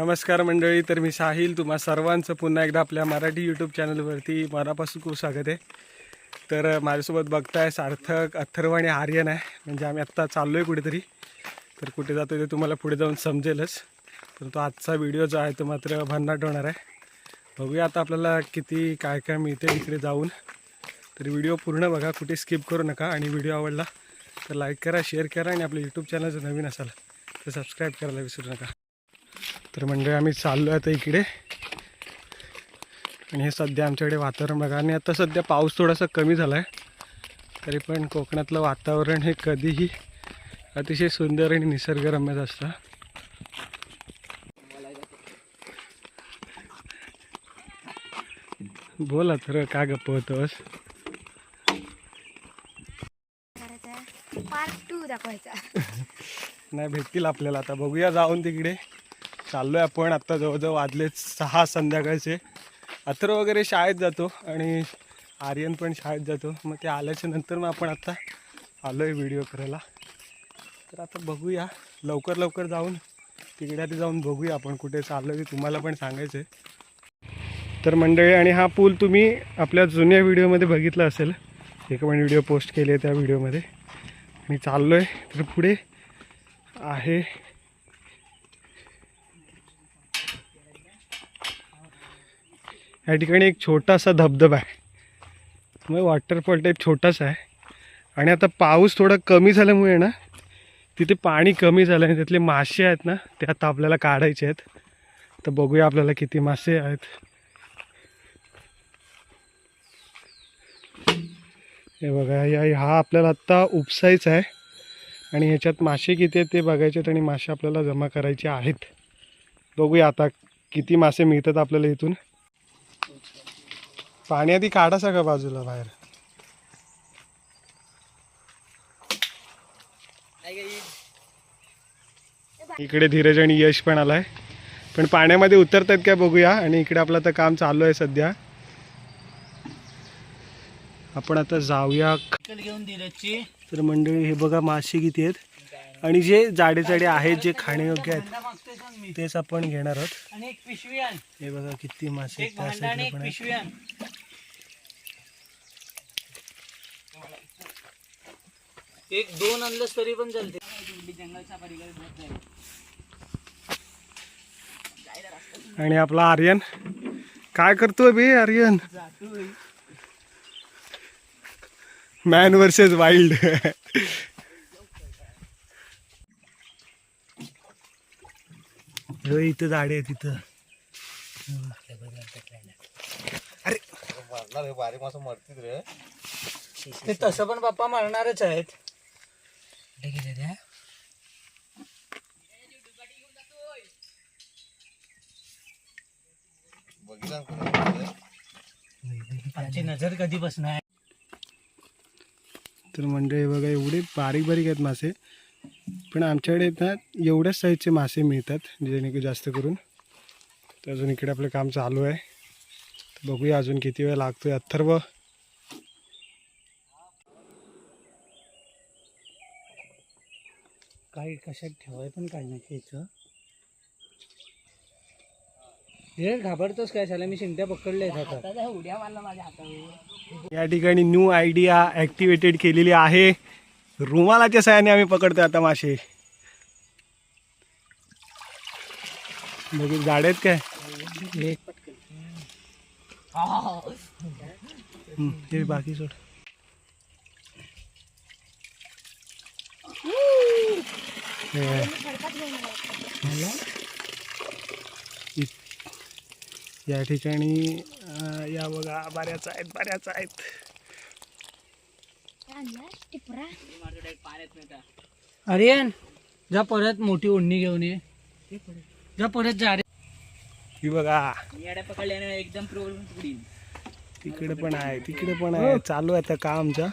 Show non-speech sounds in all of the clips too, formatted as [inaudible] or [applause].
नमस्कार मंडळी तर मी साहिल. तुम्हा सर्वांचं पुन्हा एकदा आपल्या मराठी यूट्यूब चॅनलवरती मनापासून खूप स्वागत आहे. तर माझ्यासोबत बघताय सार्थक अथर्व आणि आर्यन आहे. म्हणजे आम्ही आत्ता चाललो आहे कुठेतरी. तर कुठे जातो ते तुम्हाला पुढे जाऊन समजेलच. परंतु आजचा व्हिडिओ जो आहे तो मात्र भन्नाट होणार आहे. बघूया आता आपल्याला किती काय काय मिळते इकडे जाऊन. तर व्हिडिओ पूर्ण बघा कुठे स्किप करू नका. आणि व्हिडिओ आवडला तर लाईक करा शेअर करा आणि आपलं यूट्यूब चॅनल जर नवीन असाल तर सबस्क्राईब करायला विसरू नका. तर म्हणजे आम्ही चाललो आता इकडे. आणि हे सध्या आमच्याकडे वातावरण बघा. आणि आता सध्या पाऊस थोडासा कमी झाला आहे तरी पण कोकणातलं वातावरण हे कधीही अतिशय सुंदर आणि निसर्गरम्यच असतं. बोला तर का गप्प होतोस? [laughs] नाही भेटतील आपल्याला आता. बघूया जाऊन तिकडे. चाललोय आपण. आत्ता जवळजवळ वाजले सहा संध्याकाळचे. अथर्व वगैरे शाळेत जातो आणि आर्यन पण शाळेत जातो. मग ते आल्याच्यानंतर मग आपण आत्ता आलो आहे व्हिडिओ करायला. तर आता बघूया. लवकर लवकर जाऊन तिकडे आधी जाऊन बघूया आपण कुठे चाललो की तुम्हाला पण सांगायचं आहे तर मंडळी आणि हा पूल तुम्ही आपल्या जुन्या व्हिडिओमध्ये बघितला असेल. एक पण व्हिडिओ पोस्ट केले त्या व्हिडिओमध्ये मी चाललो आहे तर पुढे आहे या ठिकाणी एक छोटासा धबधबा आहे. त्यामुळे वॉटरफॉल टाईप छोटासा आहे. आणि आता पाऊस थोडा कमी झाल्यामुळे ना तिथे पाणी कमी झालं आणि त्यातले मासे आहेत ना ते आता आपल्याला काढायचे आहेत. तर बघूया आपल्याला किती मासे आहेत. हे बघा या हा आपल्याला आत्ता उपसायचा आहे. आणि ह्याच्यात मासे किती आहेत ते बघायचे आहेत आणि मासे आपल्याला जमा करायचे आहेत. बघूया आता किती मासे मिळतात आपल्याला इथून. पाणी आधी काढा सगळं बाजूला बाहेर. इकडे धीरज आणि यश पण आलाय. पण पाण्यामध्ये उतरतात काय बघूया. आणि इकडे आपलं आता काम चालू आहे सध्या. आपण आता जाऊया. घेऊन दिल्याची तर मंडळी हे बघा मासे किती आहेत. आणि जे जाडे जाडे आहेत जे खाण्यायोग्य आहेत तेच आपण घेणार आहोत. हे बघा किती मासे आहेत त्या भांडा आणि साईडला एक आहेत दोन आणलंस तरी पण चालते. आणि आपला आर्यन. काय करतोय बे आर्यन? मॅन वर्सेस वाईल्ड इथं झाडे आहे तिथं ते तसं पण बाप्पा मारणारच आहेत. आमची नजर कधी बसणार? तर म्हणजे बघा एवढे बारीक बारीक आहेत मासे. पण आमच्याकडे ना एवढ्याच साईजचे मासे मिळतात जेणेकरून जास्त करून. तर अजून इकडे आपलं काम चालू आहे. तर बघूया अजून किती वेळ लागतोय. अथर्व काय कशात ठेवाय पण काय नाही याचं हे घाबरतोस काय? झालं मी शिंट्या पकडले उड्या मारला माझ्या हातावर. या ठिकाणी न्यू आयडिया ॲक्टिवेटेड केलेली आहे. रुमालाच्या सहाय्याने आम्ही पकडतो आता मासे. बघू झाड आहेत काय? हम्म, हे बाकी सोड हे आहे. इ- या ठिकाणी या बघा बऱ्याच आहेत बऱ्याच आहेत. अरियन जा परत मोठी ओढणी घेऊन ये. जा परत जा रे. ही बघा. एकदम प्रॉब्लेम तिकडे पण आहे तिकडे पण आहे. चालू आहे आता काम आमच्या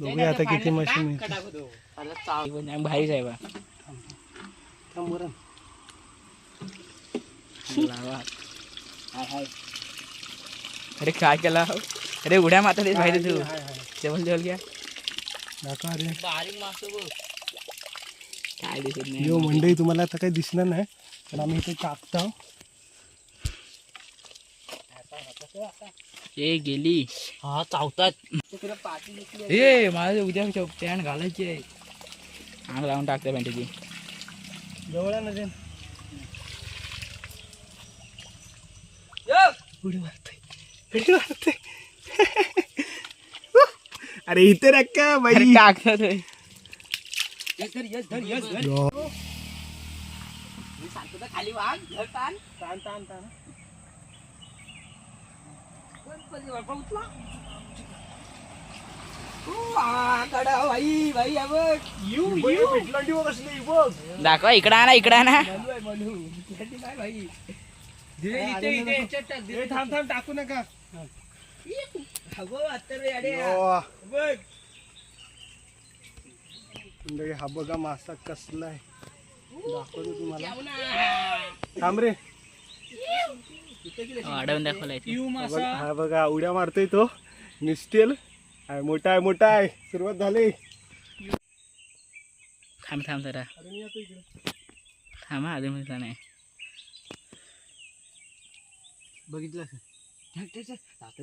बघूया आता किती मशीन आहे भाई साहेब. अरे काय केला अरे उड्या माता देत बाहेर तू. जेवण जेवण घ्या. काय दिसत नाही. मंडई तुम्हाला आता काही दिसणार नाही तर आम्ही इथे कापतो. ए गेली. हा चावतात. ए मला उद्या पॅन्ट घालायची आहे. अंग लावून टाकते पॅन्टची जवळ उडी मारतोय उडी मारतोय अरे इथे रक्का बाई? टाकतात खाली वाघ ताण ताण ताण ताण भाई भाई हा बघ यू यू भेटलांडी बसली बघ दाखवा इकडं आणा इकडं आणा. थांब थांब टाकू नका. अगो आता रे अडे ओ, बघ. मंडळी हा बघा मासा कसला आहे. दाखवतो तुम्हाला. थांब रे. वाढवून दाखवलाय हा मासा. बघ- उड्या मारतोय तो. निस्टेल आहे मोठा आहे मोठा आहे. सुरुवात झाली. थांब थांब जरा. थांबा अजून म्हटलं नाही. बघितलं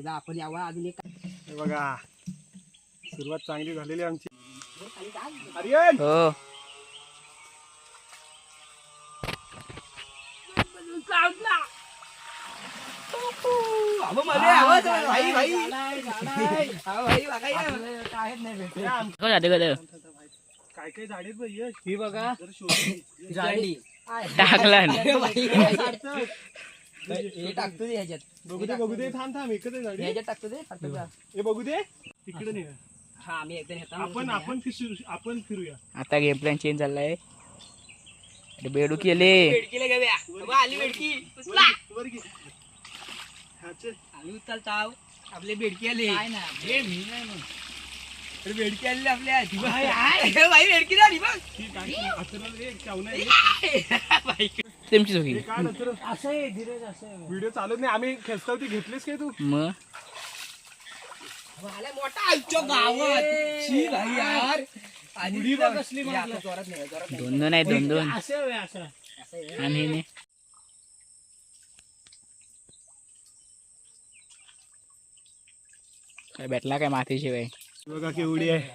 आपण यावा अजून एक. हे बघा सुरुवात चांगली झालेली आहे आमची. हो भाई भाई हा भाई बघा या. हो जाते गं काय काय झाडे ही बघा टाकला. हे टाकतो दे ह्याच्यात बघू दे बघू दे थांब थांब एकच आहे झाडे ह्याच्यात टाकतो दे. हे बघू दे तिकडे नाही हा आपण आपण फिरू आपण फिरूया आता गेम प्लॅन चेंज झालाय बेडू केले बेडकीला आली बेडकी हा. आम्ही उचलताव आपले बेडकी आले. हे मी नाही मग. अरे बेडकी आलेली आपल्या. हे बाई बेडकी झाली बघ हे अथर्व. असं आहे धीरज असं आहे. व्हिडिओ चालत नाही. आम्ही खेचताव ती घेतलीस काय तू? मग? आला मोठा आमच्या गावात. शी भाई यार. आधी कसली. दोन दोन आहे दोन दोन असं आहे, असं. आणि काय भेटला काय मातीशिवाय? बघा केवढी आहे.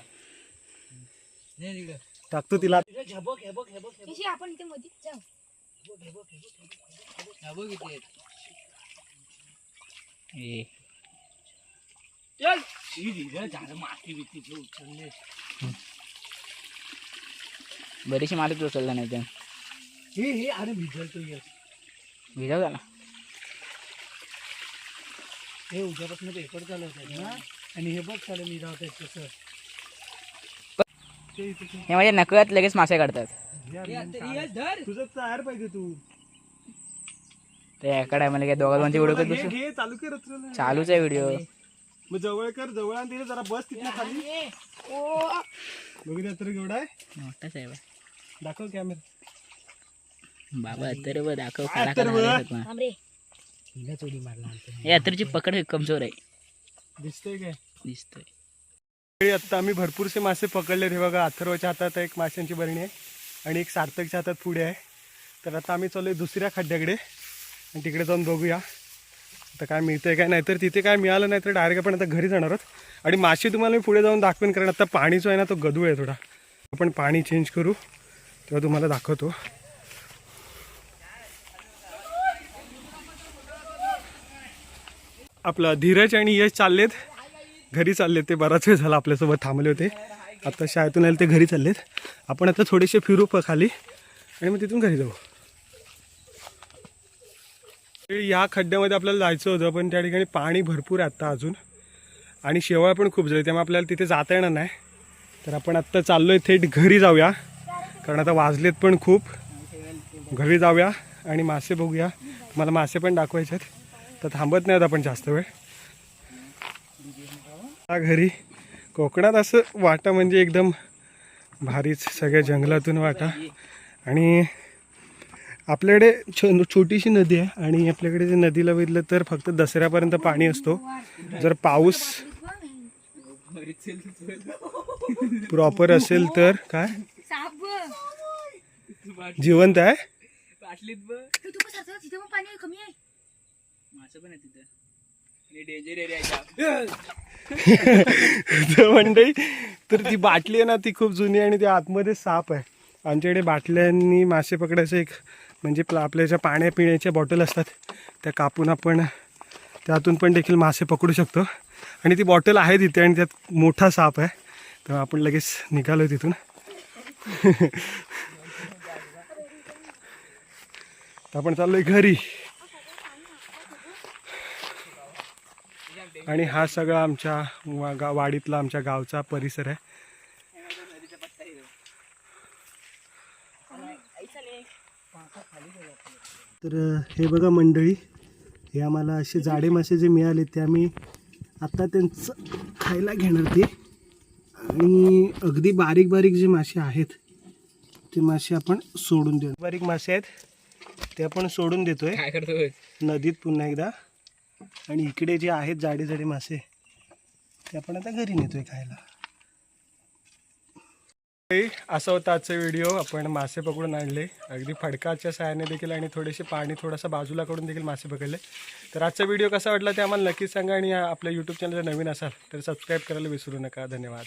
नाही तिकडं. टाकतो तिला. आपण इथे मध्ये बरीचशी मातीत उचलला नाही तर. हे हे भिजाव झाला हे उद्यापासून पेपर चालू होतात ना? आणि हे बघ चालू मी राहत कसं हे माझ्या नकळत लगेच मासे काढतात. धर. तुझं तयार पाहिजे तू. ते एका टायमाला काय दोघा दोनची व्हिडिओ करत घे, बसू. घे चालू कर. चालूच आहे व्हिडिओ. मग जवळ कर जवळ आणि तिथे जरा बस तिथनं खाली. बघू दे अथर्व केवढा आहे. मोठाच आहे. बा. दाखव कॅमेरा बाबा तर बघ दाखव काय काढा तर रे चोरी मारला आमच्या अत्तरची पकड कमजोर आहे. दिसतंय काय? दिसतोय. आता आम्ही भरपूरसे मासे पकडले हे बघा. अथर्वच्या हातात एक माशांची बरणी आहे आणि एक सार्थकच्या हातात पुढे आहे. तर आता आम्ही चाललोय दुसऱ्या खड्ड्याकडे. आणि तिकडे जाऊन बघूया. आता काय मिळतंय काय नाही तर तिथे काय मिळालं नाही तर डायरेक्ट आपण आता घरी जाणार आहोत. आणि मासे तुम्हाला मी पुढे जाऊन दाखवेन कारण आता पाणी जो आहे ना तो गदू आहे थोडा. आपण पाणी चेंज करू. तेव्हा तुम्हाला दाखवतो. आपलं धीरज आणि यश चाललेत. घरी चाललेत ते बराच वेळ झाला आपल्यासोबत थांबले होते. आता शाळेतून आले ते घरी चाललेत. आपण आता थोडेसे फिरू प खाली आणि मग तिथून घरी जाऊ. या खड्ड्यामध्ये आपल्याला जायचं होतं पण त्या ठिकाणी पाणी भरपूर आहे आत्ता अजून. आणि शेवाळ पण खूप झाली त्यामुळे आपल्याला तिथे जाता येणार नाही. तर आपण आत्ता चाललो आहे थेट घरी जाऊया. कारण आता वाजलेत पण खूप. घरी जाऊया आणि मासे बघूया. मला मासे पण दाखवायचे आहेत. तर थांबत नाही आपण जास्त वेळ. हा घरी कोकणात असं वाटा म्हणजे एकदम भारीच सगळ्या जंगलातून वाटा. आणि आपल्याकडे छो छोटीशी नदी आहे आणि आपल्याकडे जे नदीला बघितलं तर फक्त दसऱ्यापर्यंत पाणी असतो. जर पाऊस प्रॉपर असेल तर काय? जिवंत आहे. मासं पण आहे तिथं. आणि डेंजर एरिया तर तर ती बाटली आहे ना ती खूप जुनी आणि ती आतमध्ये साप आहे. आमच्याकडे बाटल्यांनी मासे पकडायचं एक म्हणजे प्ला- आपल्या ज्या पाण्या पिण्याच्या बॉटल असतात. त्या कापून आपण त्यातून पण देखील मासे पकडू शकतो. आणि ती बॉटल आहे तिथे आणि त्यात मोठा साप आहे. तर आपण लगेच निघालो तिथून. [laughs] तर आपण चाललोय घरी. आणि हा सगळा आमच्या गा- वाडीतला आमच्या गावचा परिसर आहे. तर हे बघा मंडळी हे आम्हाला असे जाडे मासे जे मिळाले ते आम्ही आत्ता त्यांचं खायला घेणार ते. आणि अगदी बारीक बारीक जे मासे आहेत ते मासे आपण सोडून देऊ. बारीक मासे आहेत ते आपण सोडून देतोय. नदीत पुन्हा एकदा. आणि इकडे जे आहेत जाडे जाडे मासे ते आपण आता घरी नेतोय खायला. असा होता आजचा व्हिडिओ. आपण मासे पकडून आणले. अगदी फडकाच्या सहाय्याने देखील आणि थोडेसे पाणी थोडासा बाजूला करून देखील मासे पकडले. तर आजचा व्हिडिओ कसा वाटला ते आम्हाला नक्कीच सांगा आणि आपल्या यूट्यूब चॅनल नवीन असाल तर सबस्क्राईब करायला विसरू नका. धन्यवाद.